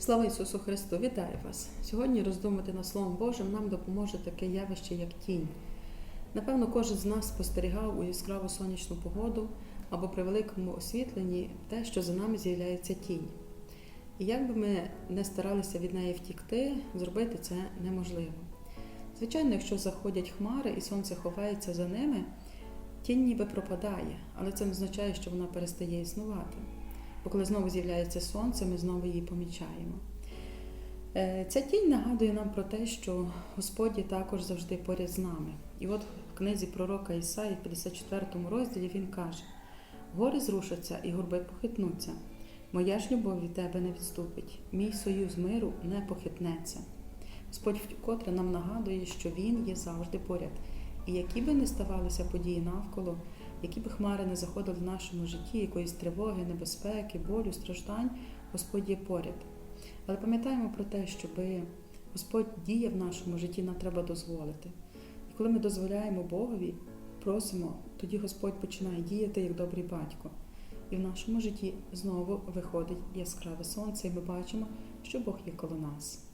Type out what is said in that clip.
Слава Ісусу Христу! Вітаю вас! Сьогодні роздумати над Словом Божим нам допоможе таке явище, як тінь. Напевно, кожен з нас спостерігав у яскраву сонячну погоду або при великому освітленні те, що за нами з'являється тінь. І як би ми не старалися від неї втікти, зробити це неможливо. Звичайно, якщо заходять хмари і сонце ховається за ними, тінь ніби пропадає, але це не означає, що вона перестає існувати. Бо коли знову з'являється сонце, ми знову її помічаємо. Е, Ця тінь нагадує нам про те, що Господь також завжди поряд з нами. І от в книзі пророка Ісаї, в 54 розділі, він каже: Гори зрушаться і горби похитнуться. Моя ж любов від тебе не відступить, мій союз миру не похитнеться. Господь вкотре нам нагадує, що Він є завжди поряд. І які би не ставалися події навколо, які би хмари не заходили в нашому житті, якоїсь тривоги, небезпеки, болю, страждань, Господь є поряд. Але пам'ятаємо про те, щоб Господь діє в нашому житті, нам треба дозволити. І коли ми дозволяємо Богові, просимо, тоді Господь починає діяти як добрий батько. І в нашому житті знову виходить яскраве сонце, і ми бачимо, що Бог є коло нас.